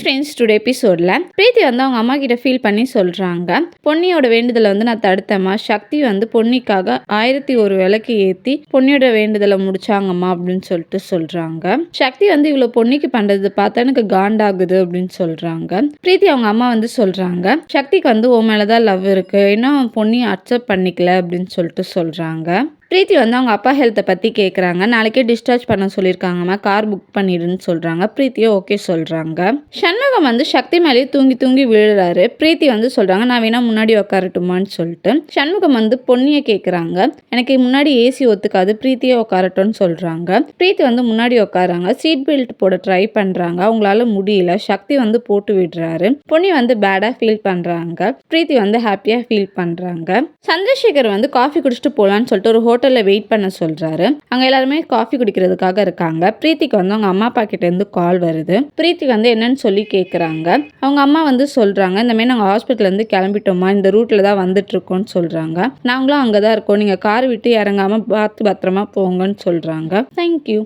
Friends today எபிசோடில் பிரீத்தி வந்து அவங்க அம்மா கிட்ட ஃபீல் பண்ணி சொல்கிறாங்க பொன்னியோட வேண்டுதலை வந்து நான் தடுத்தேம்மா. சக்தி வந்து பொன்னிக்காக ஆயிரத்தி ஒரு விளக்கு ஏற்றி பொன்னியோட வேண்டுதலை முடிச்சாங்கம்மா அப்படின்னு சொல்லிட்டு சொல்கிறாங்க சக்தி வந்து இவ்வளோ பொன்னிக்கு பண்ணுறது பார்த்தா எனக்கு காண்டாகுது அப்படின்னு சொல்கிறாங்க பிரீத்தி அவங்க அம்மா வந்து சொல்கிறாங்க சக்திக்கு வந்து உன் மேலே தான் லவ் இருக்குது இன்னும் பொன்னியை அக்செப்ட் பண்ணிக்கல அப்படின்னு சொல்லிட்டு சொல்கிறாங்க பிரீத்தி வந்து அவங்க அப்பா ஹெல்த்தை பற்றி கேட்குறாங்க நாளைக்கே டிஸ்சார்ஜ் பண்ண சொல்லியிருக்காங்கம்மா கார் புக் பண்ணிடுன்னு சொல்கிறாங்க பிரீத்தியும் ஓகே சொல்கிறாங்க சண்முகம் வந்து சக்தி மேலே தூங்கி தூங்கி விழுறாரு. பிரீத்தி வந்து சொல்கிறாங்க நான் வேணா முன்னாடி உட்காரட்டுமான்னு சொல்லிட்டு. சண்முகம் வந்து பொன்னியை கேட்குறாங்க எனக்கு முன்னாடி ஏசி ஒத்துக்காது பிரீத்தியே உட்காரட்டும்னு சொல்கிறாங்க பிரீத்தி வந்து முன்னாடி உட்காராங்க சீட் பெல்ட் போட ட்ரை பண்ணுறாங்க அவங்களால முடியல. சக்தி வந்து போட்டு விடுறாரு. பொன்னி வந்து பேடாக ஃபீல் பண்ணுறாங்க பிரீத்தி வந்து ஹாப்பியாக ஃபீல் பண்ணுறாங்க சந்திரசேகர் வந்து காஃபி குடிச்சிட்டு போகலான்னு சொல்லிட்டு ஒரு ஹோட்டலில் வெயிட் பண்ண சொல்கிறாரு அங்கே எல்லாருமே காஃபி குடிக்கிறதுக்காக இருக்காங்க. பிரீத்திக்கு வந்து அவங்க அம்மா அப்பா கிட்டேருந்து கால் வருது. ப்ரீத்தி வந்து என்னன்னு சொல்லி கேட்குறாங்க அவங்க அம்மா வந்து சொல்கிறாங்க இந்தமாரி நாங்கள் ஹாஸ்பிட்டல்லேருந்து கிளம்பிட்டோமா இந்த ரூட்டில் தான் வந்துட்டுருக்கோன்னு சொல்கிறாங்க நாங்களும் அங்கே தான் இருக்கோம். நீங்கள் கார் விட்டு இறங்காமல் பார்த்து பத்திரமா போங்கன்னு சொல்கிறாங்க தேங்க்யூ